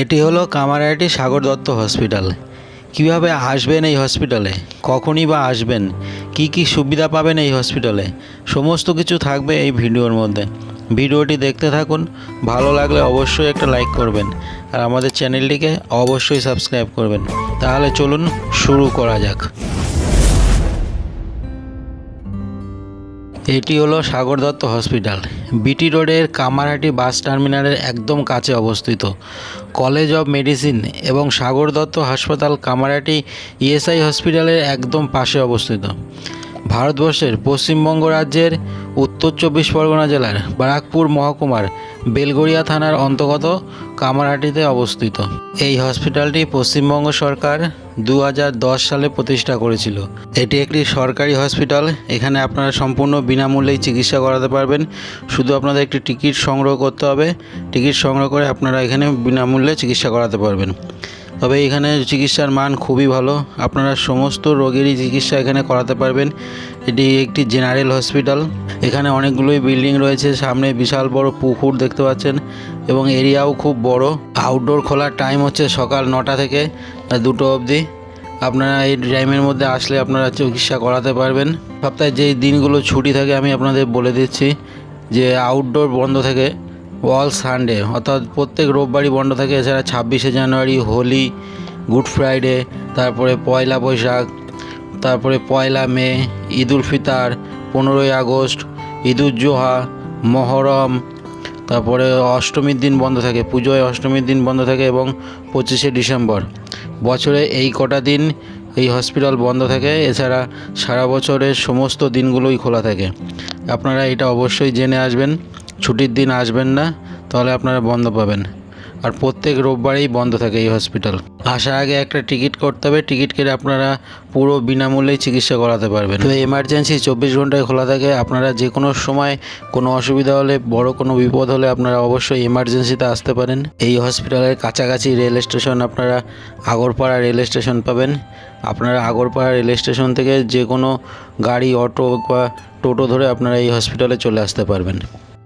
এটি হলো কামারাটি সাগর দত্ত হসপিটাল। কীভাবে আসবেন এই হসপিটালে? কখনই বা আসবেন? কি কি সুবিধা পাবেন এই হসপিটালে? সমস্ত কিছু থাকবে এই ভিডিওর মধ্যে। ভিডিওটি দেখতে থাকুন, ভালো লাগলে অবশ্যই একটা লাইক করবেন, আর আমাদের চ্যানেলটিকে অবশ্যই সাবস্ক্রাইব করবেন। তাহলে চলুন শুরু করা যাক। এটি হলো সাগর দত্ত হসপিটাল। বিটি রোডের কামারহাটি বাস টার্মিনালের একদম কাছে অবস্থিত। কলেজ অব মেডিসিন এবং সাগর দত্ত হাসপাতাল কামারহাটি ইএসআই হসপিটালের একদম পাশে অবস্থিত। ভারতবর্ষের পশ্চিমবঙ্গ রাজ্যের উত্তর চব্বিশ পরগনা জেলার বারাকপুর মহকুমার বেলগড়িয়া থানার অন্তর্গত কামারহাটিতে অবস্থিত। এই হসপিটালটি পশ্চিমবঙ্গ সরকার দু হাজার দশ সালে প্রতিষ্ঠা করেছিল। এটি একটি সরকারি হসপিটাল। এখানে আপনারা সম্পূর্ণ বিনামূল্যেই চিকিৎসা করাতে পারবেন। শুধু আপনাদের একটি টিকিট সংগ্রহ করতে হবে। টিকিট সংগ্রহ করে আপনারা এখানে বিনামূল্যে চিকিৎসা করাতে পারবেন। তবে এখানে চিকিৎসার মান খুবই ভালো। আপনারা সমস্ত রোগেরই চিকিৎসা এখানে করাতে পারবেন। এটি একটি জেনারেল হসপিটাল। এখানে অনেকগুলোই বিল্ডিং রয়েছে। সামনে বিশাল বড় পুকুর দেখতে পাচ্ছেন এবং এরিয়াও খুব বড়। আউটডোর খোলার টাইম হচ্ছে সকাল নটা থেকে দুটো অবধি। আপনারা এই টাইমের মধ্যে আসলে আপনারা চিকিৎসা করাতে পারবেন। সপ্তাহে যেই দিনগুলো ছুটি থাকে, আমি আপনাদের বলে দিচ্ছি যে আউটডোর বন্ধ থাকে অল সানডে অর্থাৎ প্রত্যেক রোববারই বন্ধ থাকে, এছাড়া ছাব্বিশে জানুয়ারি, হোলি গুড ফ্রাইডে তারপরে পয়লা বৈশাখ, তারপরে পয়লা মে, ঈদ উল ফিতার, পনেরোই আগস্ট, ঈদ উজ্জোহা মহরম, তারপরে অষ্টমীর দিন বন্ধ থাকে, পুজোয় অষ্টমীর দিন বন্ধ থাকে এবং পঁচিশে ডিসেম্বর। বছরে এই কটা দিন এই হসপিটাল বন্ধ থাকে, এছাড়া সারা বছরের সমস্ত দিনগুলোই খোলা থাকে। আপনারা এটা অবশ্যই জেনে আসবেন। ছুটির দিন আসবেন না, তাহলে আপনারা বন্ধ পাবেন। আর প্রত্যেক রোববারেই বন্ধ থাকে এই হসপিটাল। আসার আগে একটা টিকিট করতে হবে, টিকিট কেটে আপনারা পুরো বিনামূল্যেই চিকিৎসা করাতে পারবেন। তো এমার্জেন্সি চব্বিশ ঘন্টায় খোলা থাকে, আপনারা যে কোনো সময় কোনো অসুবিধা হলে, বড় কোনো বিপদ হলে আপনারা অবশ্যই এমার্জেন্সিতে আসতে পারেন। এই হসপিটালের কাছাকাছি রেল স্টেশন আপনারা আগরপাড়া রেল স্টেশন পাবেন। আপনারা আগরপাড়া রেল স্টেশন থেকে যে কোনো গাড়ি, অটো বা টোটো ধরে আপনারা এই হসপিটালে চলে আসতে পারবেন।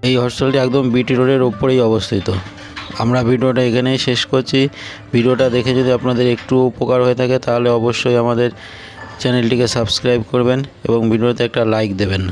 এই হস্টেলটি একদম বিটি রোডের ওপরেই অবস্থিত। আমরা ভিডিওটা এখানেই শেষ করছি। ভিডিওটা দেখে যদি আপনাদের একটু উপকার হয়ে থাকে, তাহলে অবশ্যই আমাদের চ্যানেলটিকে সাবস্ক্রাইব করবেন এবং ভিডিওতে একটা লাইক দেবেন।